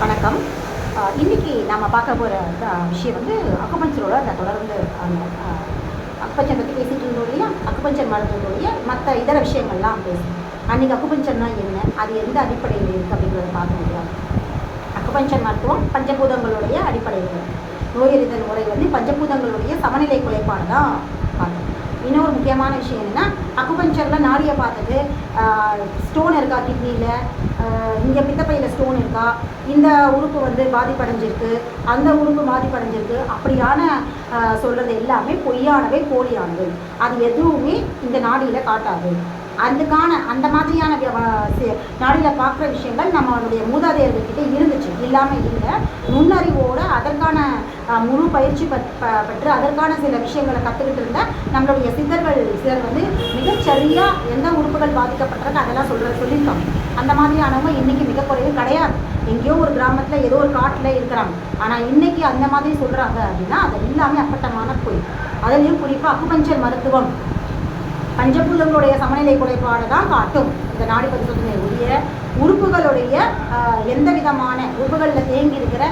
வணக்கம். இன்றைக்கி நம்ம பார்க்க போகிற விஷயம் வந்து அக்குபஞ்சரோட அந்த தொடர்ந்து அக்குபஞ்சர் பற்றி பேசிகிட்டு இருந்தோம் இல்லையா? அக்குபஞ்சர் மருத்துவத்துடைய மற்ற இதர விஷயங்கள்லாம் பேசணும் அன்றைக்கி அக்குபஞ்சர்னா என்ன? அது எந்த அடிப்படையில் இருக்குது அப்படிங்கிறத பார்க்க முடியாது அக்குபஞ்சர் மருத்துவம் பஞ்சபூதங்களுடைய அடிப்படையில் நோயறிதல் முறை வந்து பஞ்சபூதங்களுடைய சமநிலை குறைபாடு தான் இன்னொரு முக்கியமான விஷயம் என்னென்னா அக்குபஞ்சரில் நாடியை பார்த்தது ஸ்டோன் இருக்கா கிட்னியில் இங்கே பித்தப்பையில் ஸ்டோன் இருக்கா? இந்த உறுப்பு வந்து பாதிப்படைஞ்சிருக்கு. அந்த உறுப்பு பாதிப்படைஞ்சிருக்கு. அப்படியான சொல்கிறது எல்லாமே பொய்யானவை போலியானவை. அது எதுவுமே இந்த நாடியில் காட்டாது. அதுக்கான அந்த மாதிரியான நாடியில் பார்க்குற விஷயங்கள் நம்மளுடைய மூதாதையர்கள்கிட்ட இருந்துச்சு. இல்லாமல் இல்லை. நுண்ணறிவோடு அதற்கான முழு பயிற்சி பெற்று அதற்கான சில விஷயங்களை கற்றுக்கிட்டு இருந்த நம்மளுடைய சித்தர்கள் சிலர் வந்து மிகச்சரியாக எந்த உறுப்புகள் பாதிக்கப்பட்டிருக்கு அதெல்லாம் சொல்கிற சொல்லியிருக்காங்க. அந்த மாதிரியானவங்க இன்றைக்கி மிக குறைவு கிடையாது. எங்கேயோ ஒரு கிராமத்தில் ஏதோ ஒரு காட்டில் இருக்கிறாங்க. ஆனால் இன்றைக்கி அந்த மாதிரி சொல்கிறாங்க அப்படின்னா அது எல்லாமே அப்பட்டமான கோயில் அதுலேயும் குறிப்பாக அக்குபஞ்சர் மருத்துவம். பஞ்சபூதங்களுடைய சமநிலை குறைபாடு தான் காட்டும். இந்த நாடி பரிசோதனை உரிய உறுப்புகளுடைய எந்த விதமான உறுப்புகளில் தேங்கி இருக்கிற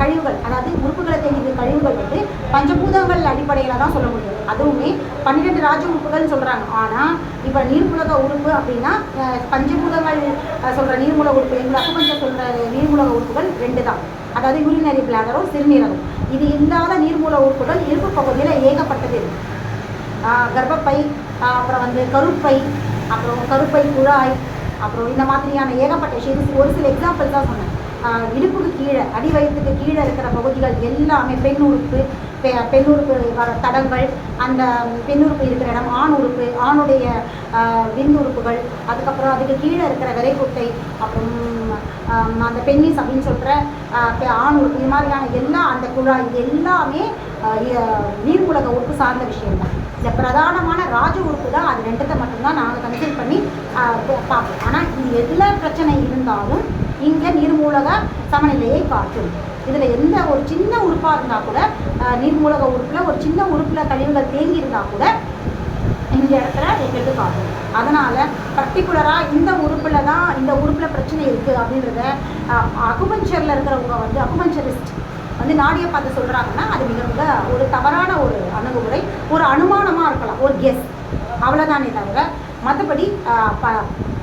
கழிவுகள் அதாவது உறுப்புகளில் தேங்கி இருக்கிற கழிவுகள் வந்து பஞ்சபூதங்கள் அடிப்படையில் தான் சொல்ல முடியும். அதுவுமே பன்னிரெண்டு ராஜ உறுப்புகள்னு சொல்கிறாங்க ஆனால் இப்போ நீர்முலக உறுப்பு அப்படின்னா பஞ்சபூதங்கள் சொல்கிற சொல்ற உறுப்பு எங்கள் அக்குபஞ்சர் சொல்கிற நீர்மூலக உறுப்புகள் ரெண்டு தான். அதாவது யூரினரி பிளாடரும் சிறுநீரகம். இது இல்லாத நீர்மூல உறுப்புகள் இருப்பு பகுதியில் ஏகப்பட்டது. கர்ப்பப்பை அப்புறம் வந்து கருப்பை அப்புறம் கருப்பை குழாய் அப்புறம் இந்த மாதிரியான ஏகப்பட்ட விஷயம் ஒரு சில எக்ஸாம்பிள் தான் சொன்னேன். இடுப்புக்கு கீழே அடி வயிற்றுக்கு கீழே இருக்கிற பகுதிகள் எல்லாமே பெண் உறுப்பு பெ- பெண் உறுப்பு வர தடங்கள் அந்த பெண் உறுப்பு இருக்கிற இடம் ஆண் உறுப்பு ஆணுடைய விண் உறுப்புகள் அதுக்கப்புறம் அதுக்கு கீழே இருக்கிற விரைக்குட்டை அப்புறம் அந்த பெண்ணிஸ் அப்படின்னு சொல்கிற ஆண் உறுப்பு இது மாதிரியான எல்லா அந்த குழாய் எல்லாமே நீர்முலக உறுப்பு சார்ந்த விஷயம்தான். இந்த பிரதானமான ராஜ உறுப்பு தான் அது ரெண்டுத்தை மட்டும்தான் நாங்கள் கன்சிடர் பண்ணி பார்ப்போம். ஆனால் இது எல்லா பிரச்சனை இருந்தாலும் இங்கே நீர்மூலக சமநிலையை காட்டும். இதில் எந்த ஒரு சின்ன உறுப்பாக இருந்தால் கூட நீர்மூலக உறுப்பில் ஒரு சின்ன உறுப்பில் கழிவுகள் தேங்கி இருந்தால் கூட இந்த இடத்துல எங்களுக்கு காட்டும். அதனால் பர்டிகுலராக இந்த உறுப்பில் தான் இந்த உறுப்பில் பிரச்சனை இருக்குது அப்படின்றத அகுபஞ்சரில் இருக்கிறவங்க வந்து அகுபஞ்சரிஸ்ட் வந்து நாடியை பார்த்து சொல்கிறாங்கன்னா அது மிக மிக ஒரு தவறான ஒரு அணுகுமுறை ஒரு அனுமானமாக இருக்கலாம் ஒரு கெஸ் அவ்வளோதானே தவிர மற்றபடி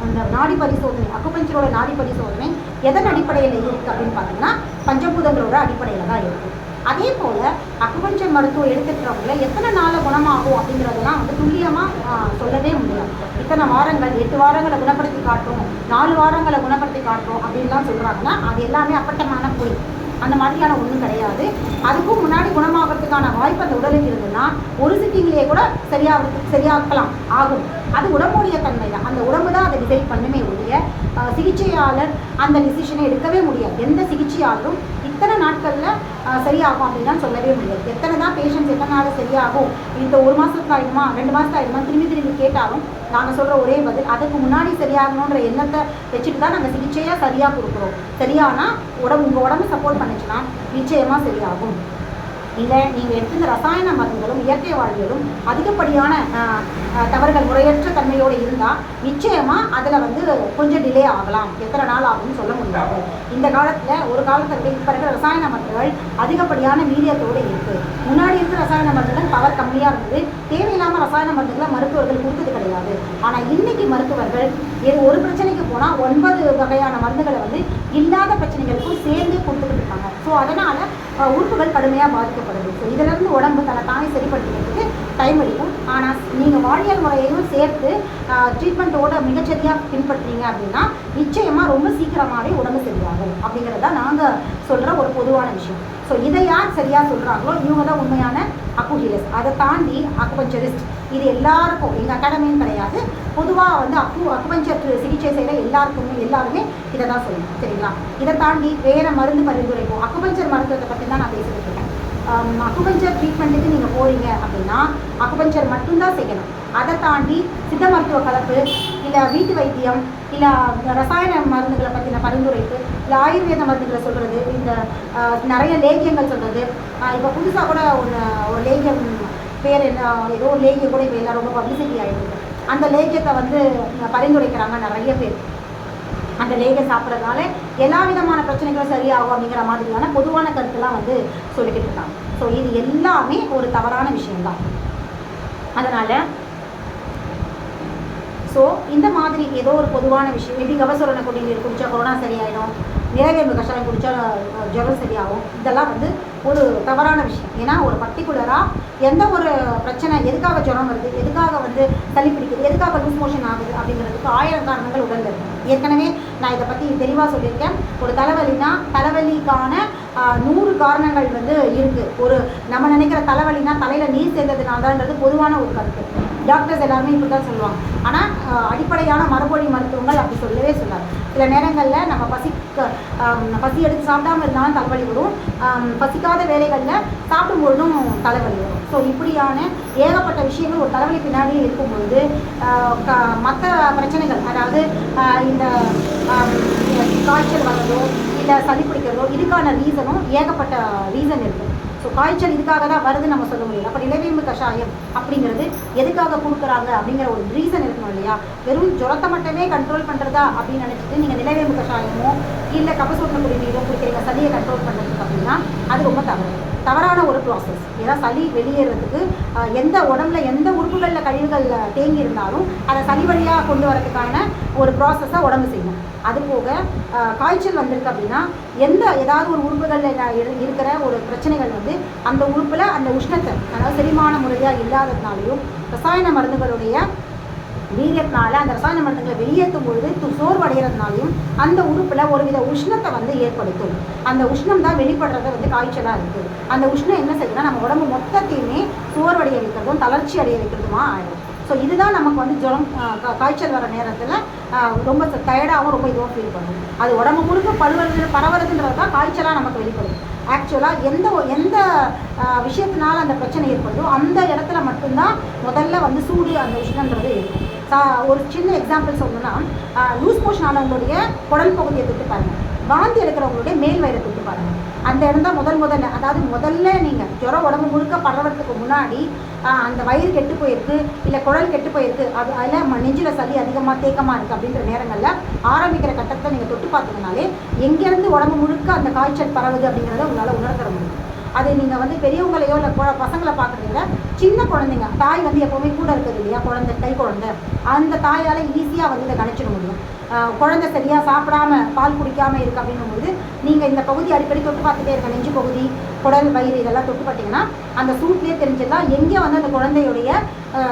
அந்த நாடி பரிசோதனை அக்குபஞ்சரோட நாடி பரிசோதனை எதன் அடிப்படையில் இருக்குது அப்படின்னு பார்த்தீங்கன்னா பஞ்சபூதங்களோட அடிப்படையில் தான் இருக்குது அதே போல் அக்குபஞ்சர் மருத்துவம் எடுத்துக்கிறவங்கள எத்தனை நாளில் குணமாகும் அப்படிங்கிறதெல்லாம் வந்து துல்லியமாக சொல்லவே முடியாது. இத்தனை வாரங்கள் எட்டு வாரங்களை குணப்படுத்தி காட்டும் நாலு வாரங்களை குணப்படுத்தி காட்டும் அப்படின்லாம் சொல்கிறாங்கன்னா அது எல்லாமே அப்பட்டமான பொய். அந்த மாதிரியான ஒன்றும் கிடையாது. அதுக்கும் முன்னாடி குணமாகறதுக்கான வாய்ப்பு அந்த உடலுக்கு இருந்ததுன்னா ஒரு சிட்டிங்லேயே கூட சரியாகிறதுக்கு சரியாக்கலாம் ஆகும். அது உடம்புடைய தன்மை தான் அந்த உடம்பு தான் அதை டிசைட் பண்ணுமே ஒழிய சிகிச்சையாளர் அந்த டிசிஷனை எடுக்கவே முடியாது. எந்த சிகிச்சையாளரும் இத்தனை நாட்களில் சரியாகும் அப்படின்லாம் சொல்லவே முடியாது. எத்தனை தான் பேஷண்ட்ஸ் எத்தனை நாள் சரியாகும் இந்த ஒரு மாதத்துக்கு ஆயிடுமா ரெண்டு மாதத்துக்கு ஆயிடுமா திரும்பி திரும்பி கேட்டாலும் நாங்கள் சொல்கிற ஒரே பதில் அதுக்கு முன்னாடி சரியாகணுன்ற எண்ணத்தை வச்சுட்டு தான் நாங்கள் சிகிச்சையாக சரியாக கொடுக்குறோம். சரியானா உடம்பு உங்கள் உடம்பு சப்போர்ட் பண்ணுச்சுன்னா நிச்சயமாக சரியாகும். இல்லை நீங்கள் எடுத்துந்த ரசாயன மருந்துகளும் இயற்கை வாழ்வியலும் அதிகப்படியான தவறுகள் முறையற்ற தன்மையோடு இருந்தால் நிச்சயமாக அதில் வந்து கொஞ்சம் டிலே ஆகலாம். எத்தனை நாள் ஆகும்னு சொல்ல முடியாது. இந்த காலத்தில் ஒரு காலத்தை விட இப்போ இருக்கிற ரசாயன மருந்துகள் அதிகப்படியான வீரியத்தோடு இருக்குது முன்னாடி இருக்கிற ரசாயன மருந்துகள் பவர் கம்மியாக இருந்தது. தேவையில்லாமல் ரசாயன மருந்துகளை மருத்துவர்கள் கொடுத்தது கிடையாது. ஆனால் இன்றைக்கி மருத்துவர்கள் ஏ- ஒரு பிரச்சனைக்கு போனால் ஒன்பது வகையான மருந்துகளை வந்து இல்லாத பிரச்சனைகளுக்கும் சேர்ந்து கொடுத்துக்கிட்டு இருக்காங்க. ஸோ அதனால் உறுப்புகள் கடுமையாக பாதிக்கப்படுது. ஸோ இதிலிருந்து உடம்பு தன்னை தானே சரிப்படுத்திக்கிறதுக்கு டைம் எடுக்கும். ஆனால் நீங்கள் வாழ்வியல் முறையையும் சேர்த்து ட்ரீட்மெண்ட்டோட மிகச்சரியாக பின்பற்றுறீங்க அப்படின்னா நிச்சயமாக ரொம்ப சீக்கிரமாகவே உடம்பு சரியாகும் அப்படிங்கிறத நாங்கள் சொல்கிற ஒரு பொதுவான விஷயம். ஸோ இதை யார் சரியாக சொல்கிறாங்களோ இவங்க தான் உண்மையான அக்குஹீலஸ் அதை தாண்டி அக்குபஞ்சரிஸ்ட் இது எல்லாருக்கும் எங்கள் அகாடமியும் கிடையாது. பொதுவாக வந்து அக்கு அக்குபஞ்சர் சிகிச்சை செய்கிற எல்லாருக்குமே எல்லாருமே இதை தான் சொல்லணும். சரிங்களா? இதை தாண்டி வேறு மருந்து பரிந்துரைக்கும் அக்குபஞ்சர் மருத்துவத்தை பற்றி தான் நான் பேசிக்கிட்டு இருக்கேன் ஆம், Um, அக்குபஞ்சர் ட்ரீட்மெண்ட்டுக்கு நீங்கள் போகிறீங்க அப்படின்னா அக்குபஞ்சர் மட்டும்தான் செய்யணும். அதை தாண்டி சித்த மருத்துவ கலப்பு இல்லை வீட்டு வைத்தியம் இல்லை ரசாயன மருந்துகளை பற்றின பரிந்துரைப்பு இல்லை ஆயுர்வேத மருந்துகளை சொல்கிறது இந்த uh, நிறைய லேகியங்கள் சொல்கிறது இப்போ புதுசாக கூட ஒன்று ஒரு லேகியம் பேர் என்ன ஏதோ ஒரு லேகியம் கூட இப்போ எல்லாம் ரொம்ப பப்ளிசிட்டி ஆகிடுது அந்த லேகியத்தை வந்து பரிந்துரைக்கிறாங்க நிறைய பேர். அந்த லேகை சாப்பிட்றதுனால எல்லா விதமான பிரச்சனைகளும் சரியாகும் அப்படிங்கிற மாதிரியான பொதுவான கருத்துலாம் வந்து சொல்லிக்கிட்டு இருக்காங்க. ஸோ இது எல்லாமே ஒரு தவறான விஷயம்தான். அதனால் ஸோ இந்த மாதிரி ஏதோ ஒரு பொதுவான விஷயம் எப்படி கபசுரண குடிநீர் குடித்தா கொரோனா சரியாயிடும் நிலவேம்பு கஷாயம் குடித்தா ஜுரம் சரியாகும். இதெல்லாம் வந்து ஒரு தவறான விஷயம். ஏன்னா ஒரு பர்டிகுலராக எந்த ஒரு பிரச்சனை எதுக்காக ஜுரம் வருது எதுக்காக வந்து தள்ளி பிடிக்குது எதுக்காக லூஸ் மோஷன் ஆகுது அப்படிங்கிறதுக்கு ஆயிரம் காரணங்கள் உடல் இருக்கு. ஏற்கனவே நான் இதை பற்றி தெளிவாக சொல்லியிருக்கேன். ஒரு தலைவலினா தலைவலிக்கான நூறு காரணங்கள் வந்து இருக்குது ஒரு நம்ம நினைக்கிற தலைவலினா தலையில் நீர் சேர்ந்ததுனாலதான்றது பொதுவான ஒரு கருத்து. டாக்டர்ஸ் எல்லாருமே இப்படி தான் சொல்லுவாங்க ஆனால் அடிப்படையான மரபொழி மருத்துவங்கள் அப்படி சொல்லவே சொல்லாது. சில நேரங்களில் நம்ம பசி பசி எடுத்து சாப்பிடாம இருந்தாலும் தலைவலி வரும். பசிக்காத வேலைகளில் சாப்பிடும்பொழுதும் தலைவலி வரும். ஸோ இப்படியான ஏகப்பட்ட விஷயங்கள் ஒரு தலைவலி பின்னாடி இருக்கும்பொழுது மற்ற பிரச்சனைகள் அதாவது இந்த காய்ச்சல் வர்றதோ இல்லை சளி பிடிக்கிறதோ இதுக்கான ரீசனும் ஏகப்பட்ட ரீசன் இருக்குது ஸோ காய்ச்சல் இதுக்காக தான் வருது நம்ம சொல்ல முடியும் அப்போ நிலவேம்பு கஷாயம் அப்படிங்கிறது எதுக்காக கொடுக்குறாங்க அப்படிங்கிற ஒரு ரீசன் இருக்கணும் இல்லையா? வெறும் ஜுரத்தை மட்டுமே கண்ட்ரோல் பண்ணுறதா அப்படின்னு நினச்சிட்டு நீங்கள் நிலவேம்பு கஷாயமோ இல்லை கபசூர்ண குடிநீரோ குடிக்கிறீங்க சளியை கண்ட்ரோல் பண்ணுறதுக்கு அப்படின்னா ரொம்ப தவறு தவறான ஒரு ப்ராசஸ் ஏன்னா சளி வெளியேறதுக்கு எந்த உடம்புல எந்த உறுப்புகளில் கழிவுகள் தேங்கி இருந்தாலும் அதை சளி வழியாக கொண்டு வரதுக்கான ஒரு ப்ராசஸை உடம்பு செய்யும். அது போக காய்ச்சல் வந்திருக்கு அப்படின்னா எந்த ஏதாவது ஒரு உறுப்புகளில் இருக்கிற ஒரு பிரச்சனைகள் வந்து அந்த உறுப்பில் அந்த உஷ்ணத்தை அதாவது செரிமான முறையாக இல்லாததுனாலையும் ரசாயன மருந்துகளுடைய வீரியத்தினால அந்த ரசாயன மருந்துகளை வெளியேற்றும் பொழுது து- சோர்வடைகிறதுனாலையும் அந்த உறுப்பில் ஒருவித உஷ்ணத்தை வந்து ஏற்படுத்தும். அந்த உஷ்ணம் தான் வெளிப்படுறது வந்து காய்ச்சலாக இருக்குது அந்த உஷ்ணம் என்ன செய்யுதுன்னா நம்ம உடம்பு மொத்தத்தையுமே சோர்வடைய வைக்கிறதும் தளர்ச்சி அடைய வைக்கிறதுமா ஆயிடும். ஸோ இதுதான் நமக்கு வந்து ஜுரம் காய்ச்சல் வர நேரத்தில் ரொம்ப டயர்டாகவும் ரொம்ப இதுவும் ஃபீல் பண்ணும். அது உடம்பு முழுக்க பரவுறது பரவுறதுன்றது தான் காய்ச்சலாக நமக்கு வெளிப்படும். ஆக்சுவலாக எந்த எந்த விஷயத்தினால அந்த பிரச்சனை ஏற்படுதோ அந்த இடத்துல மட்டும்தான் முதல்ல வந்து சூடு அந்த உஷ்ணன்றது இருக்கும். ஒரு சின்ன எக்ஸாம்பிள் சொல்லணும்னா லூஸ் மோஷன் ஆனவங்களுடைய குடல் பகுதியை தொட்டு பாருங்க. வாந்தி எடுக்கிறவங்களுடைய மேல் வயிறை தொட்டு பாருங்க. அந்த இடம் தான் முதல் முதல்ல அதாவது முதல்ல நீங்கள் ஜுரம் உடம்பு முழுக்க பரவறதுக்கு முன்னாடி அந்த வயிறு கெட்டு போயிருக்கு இல்லை குடல் கெட்டு போயிருக்கு அது அதில் நெஞ்சில் சளி அதிகமாக தேக்கமாக இருக்குது அப்படின்ற நேரங்களில் ஆரம்பிக்கிற கட்டத்தை நீங்கள் தொட்டு பார்த்தீங்கனாலே எங்கேருந்து உடம்பு முழுக்க அந்த காய்ச்சல் பரவுது அப்படிங்கிறத உங்களால் உணர்த்தர முடியும். அது நீங்கள் வந்து பெரியவங்களையோ இல்லை பசங்களை பார்க்குறீங்க சின்ன குழந்தைங்க தாய் வந்து எப்போவுமே கூட இருக்குது இல்லையா? குழந்தை கை குழந்தை. அந்த தாயால் ஈஸியாக வந்து இதை கணிச்சிட முடியும். குழந்தை சரியாக சாப்பிடாம பால் குடிக்காமல் இருக்கு அப்படின்னும்போது நீங்கள் இந்த பகுதி அடிக்கடி தொட்டு பார்த்துட்டே இருக்க நெஞ்சு பகுதி குடல் வயிறு இதெல்லாம் தொட்டு பார்த்தீங்கன்னா அந்த சூட்லேயே தெரிஞ்சிடலாம். எங்கே வந்து அந்த குழந்தையுடைய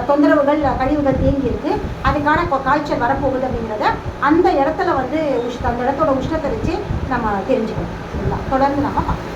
தொந்தரவுகள் கழிவுகள் தேங்கி இருக்கு அதுக்கான காய்ச்சல் வரப்போகுது அப்படிங்கிறத அந்த இடத்துல வந்து உஷ் அந்த இடத்தோட உஷ்ணத்தை வச்சு நம்ம தெரிஞ்சுக்கணும். சரிங்களா? தொடர்ந்து நம்ம பார்க்கலாம்.